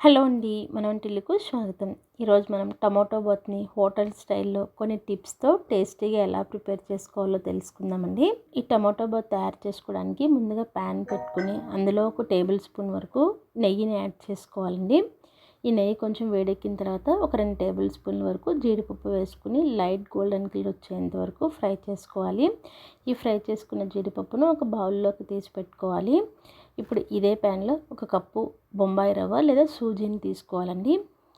Hello అండి మన వంటిల్లుకు స్వాగతం. ఈరోజు మనం టమాటో బాత్ని హోటల్ స్టైల్లో కొన్ని టిప్స్తో టేస్టీగా ఎలా ప్రిపేర్ చేసుకోవాలో తెలుసుకుందామండి. ఈ టమాటో బాత్ తయారు చేసుకోవడానికి ముందుగా ప్యాన్ పెట్టుకుని అందులో ఒక టేబుల్ స్పూన్ వరకు నెయ్యిని యాడ్ చేసుకోవాలండి. ఈ నెయ్యి కొంచెం వేడెక్కిన తర్వాత ఒక రెండు టేబుల్ స్పూన్ల వరకు జీడిపప్పు వేసుకుని లైట్ గోల్డెన్ కలర్ వచ్చేంత వరకు ఫ్రై చేసుకోవాలి. ఈ ఫ్రై చేసుకున్న జీడిపప్పును ఒక బౌల్లోకి తీసి పెట్టుకోవాలి. ఇప్పుడు ఇదే ప్యాన్లో ఒక కప్పు బొంబాయి రవ్వ లేదా సూజీని తీసుకోవాలండి.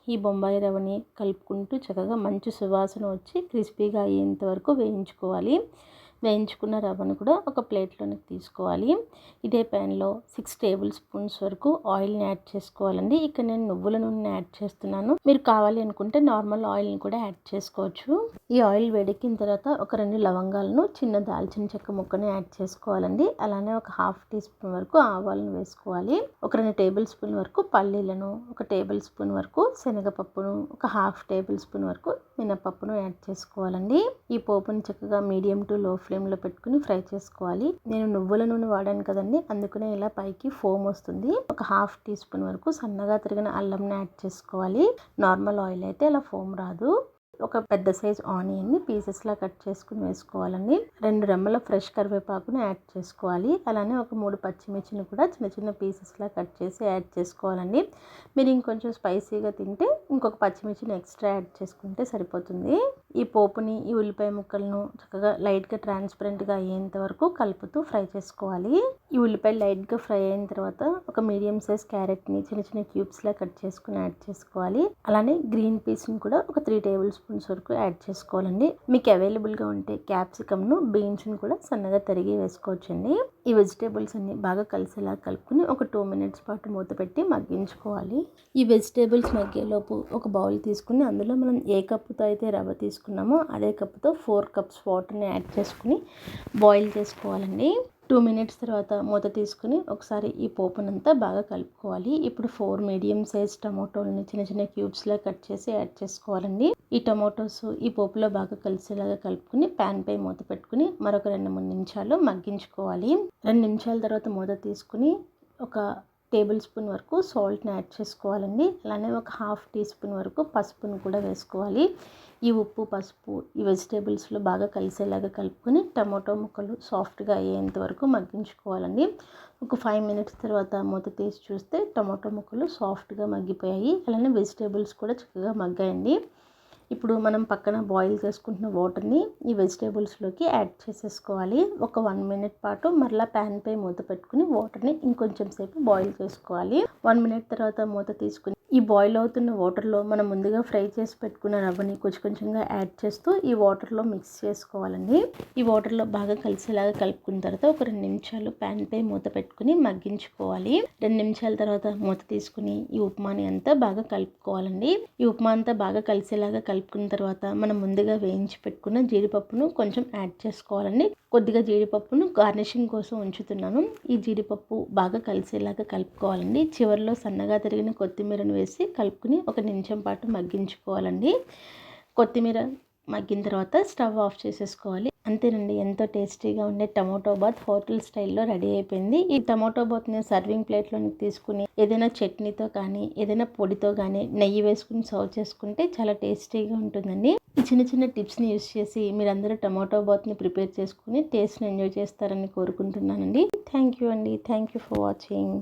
ఈ బొంబాయి రవ్వని కలుపుకుంటూ చక్కగా మంచి సువాసన వచ్చి క్రిస్పీగా అయ్యేంత వరకు వేయించుకోవాలి. వేయించుకున్న రవ్వను కూడా ఒక ప్లేట్లోనికి తీసుకోవాలి. ఇదే ప్యాన్లో సిక్స్ టేబుల్ స్పూన్స్ వరకు ఆయిల్ని యాడ్ చేసుకోవాలండి. ఇక్కడ నేను నువ్వుల నూనె యాడ్ చేస్తున్నాను. మీరు కావాలి అనుకుంటే నార్మల్ ఆయిల్ని కూడా యాడ్ చేసుకోవచ్చు. ఈ ఆయిల్ వేడెక్కిన తర్వాత ఒక రెండు లవంగాలను చిన్న దాల్చిన చెక్క ముక్కను యాడ్ చేసుకోవాలండి. అలానే ఒక హాఫ్ టీ స్పూన్ వరకు ఆవాలను వేసుకోవాలి. ఒక రెండు టేబుల్ స్పూన్ వరకు పల్లీలను ఒక టేబుల్ స్పూన్ వరకు శనగపప్పును ఒక హాఫ్ టేబుల్ స్పూన్ వరకు మినపప్పును యాడ్ చేసుకోవాలండి. ఈ పోపుని చక్కగా మీడియం టు లో ఫ్లేమ్లో పెట్టుకుని ఫ్రై చేసుకోవాలి. నేను నువ్వుల నూనె వాడాను కదండి అందుకనే ఇలా పైకి ఫోమ్ వస్తుంది. ఒక హాఫ్ టీ స్పూన్ వరకు సన్నగా తిరిగిన అల్లంని యాడ్ చేసుకోవాలి. నార్మల్ ఆయిల్ అయితే అలా ఫోమ్ రాదు. ఒక పెద్ద సైజ్ ఆనియన్ని పీసెస్లా కట్ చేసుకుని వేసుకోవాలండి. రెండు రెమ్మల ఫ్రెష్ కరివేపాకుని యాడ్ చేసుకోవాలి. అలానే ఒక మూడు పచ్చిమిర్చిని కూడా చిన్న చిన్న పీసెస్లా కట్ చేసి యాడ్ చేసుకోవాలండి. మీరు ఇంకొంచెం స్పైసీగా తింటే ఇంకొక పచ్చిమిర్చిని ఎక్స్ట్రా యాడ్ చేసుకుంటే సరిపోతుంది. ఈ పోపుని ఈ ఉల్లిపాయ ముక్కలను చక్కగా లైట్గా ట్రాన్స్పరెంట్గా అయ్యేంత వరకు కలుపుతూ ఫ్రై చేసుకోవాలి. ఈ ఉల్లిపాయ లైట్గా ఫ్రై అయిన తర్వాత ఒక మీడియం సైజ్ క్యారెట్ని చిన్న చిన్న క్యూబ్స్లా కట్ చేసుకుని యాడ్ చేసుకోవాలి. అలానే గ్రీన్ పీస్ని కూడా ఒక త్రీ టేబుల్ స్పూన్స్ వరకు యాడ్ చేసుకోవాలండి. మీకు అవైలబుల్గా ఉంటే క్యాప్సికమ్ను బీన్స్ను కూడా సన్నగా తరిగి వేసుకోవచ్చండి. ఈ వెజిటేబుల్స్ అన్ని బాగా కలిసేలా కలుపుకుని ఒక టూ మినిట్స్ పాటు మూత పెట్టి మగ్గించుకోవాలి. ఈ వెజిటేబుల్స్ మగ్గేలోపు ఒక బౌల్ తీసుకుని అందులో మనం ఏ కప్పుతో అయితే రవ్వ తీసుకుని తీసుకున్నామో అదే కప్తో ఫోర్ కప్స్ వాటర్ని యాడ్ చేసుకుని బాయిల్ చేసుకోవాలండి. టూ మినిట్స్ తర్వాత మూత తీసుకుని ఒకసారి ఈ పోపునంతా బాగా కలుపుకోవాలి. ఇప్పుడు ఫోర్ మీడియం సైజ్ టమాటోలని చిన్న చిన్న క్యూబ్స్లో కట్ చేసి యాడ్ చేసుకోవాలండి. ఈ టమాటోస్ ఈ పోపులో బాగా కలిసేలాగా కలుపుకుని ప్యాన్ పై మూత పెట్టుకుని మరొక రెండు మూడు నిమిషాలు మగ్గించుకోవాలి. రెండు నిమిషాల తర్వాత మూత తీసుకుని ఒక టేబుల్ స్పూన్ వరకు సాల్ట్ని యాడ్ చేసుకోవాలండి. అలానే ఒక హాఫ్ టీ స్పూన్ వరకు పసుపును కూడా వేసుకోవాలి. ఈ ఉప్పు పసుపు ఈ వెజిటేబుల్స్లో బాగా కలిసేలాగా కలుపుకొని టమాటో ముక్కలు సాఫ్ట్గా అయ్యేంత వరకు మగ్గించుకోవాలండి. ఒక ఫైవ్ మినిట్స్ తర్వాత మూత తీసి చూస్తే టమాటో ముక్కలు సాఫ్ట్గా మగ్గిపోయాయి. అలానే వెజిటేబుల్స్ కూడా చక్కగా మగ్గాయండి. ఇప్పుడు మనం పక్కన బాయిల్ చేసుకుంటున్న వాటర్ని ఈ వెజిటేబుల్స్లోకి యాడ్ చేసేసుకోవాలి. ఒక వన్ మినిట్ పాటు మరలా ప్యాన్ పై మూత పెట్టుకుని వాటర్ని ఇంకొంచెం సేపు బాయిల్ చేసుకోవాలి. వన్ మినిట్ తర్వాత మూత తీసుకుని ఈ బాయిల్ అవుతున్న వాటర్లో మనం ముందుగా ఫ్రై చేసి పెట్టుకున్న రవ్వని కొంచెం కొంచెంగా యాడ్ చేస్తూ ఈ వాటర్లో మిక్స్ చేసుకోవాలండి. ఈ వాటర్లో బాగా కలిసేలాగా కలుపుకున్న తర్వాత ఒక రెండు నిమిషాలు ప్యాన్ పై మూత పెట్టుకుని మగ్గించుకోవాలి. రెండు నిమిషాల తర్వాత మూత తీసుకుని ఈ ఉప్మాని అంతా బాగా కలుపుకోవాలండి. ఈ ఉప్మా అంతా బాగా కలిసేలాగా కలుపుకున్న తర్వాత మనం ముందుగా వేయించి పెట్టుకున్న జీడిపప్పును కొంచెం యాడ్ చేసుకోవాలండి. కొద్దిగా జీడిపప్పును గార్నిషింగ్ కోసం ఉంచుతున్నాను. ఈ జీడిపప్పు బాగా కలిసేలాగా కలుపుకోవాలండి. చివరిలో సన్నగా తిరిగిన కొత్తిమీరను వేసి కలుపుకుని ఒక నిమిషం పాటు మగ్గించుకోవాలండి. కొత్తిమీర మగ్గిన తర్వాత స్టవ్ ఆఫ్ చేసేసుకోవాలి. అంతేనండి ఎంతో టేస్టీగా ఉండే టమోటో బాత్ హోటల్ స్టైల్లో రెడీ అయిపోయింది. ఈ టమోటో బాత్ని సర్వింగ్ ప్లేట్లోనికి తీసుకుని ఏదైనా చట్నీతో కానీ ఏదైనా పొడితో కానీ నెయ్యి వేసుకుని సర్వ్ చేసుకుంటే చాలా టేస్టీగా ఉంటుందండి. ఈ చిన్న చిన్న టిప్స్ని యూస్ చేసి మీరందరూ టమోటో బాత్ని ప్రిపేర్ చేసుకుని టేస్ట్ని ఎంజాయ్ చేస్తారని కోరుకుంటున్నానండి. థ్యాంక్ యూ అండి. Thank you for watching.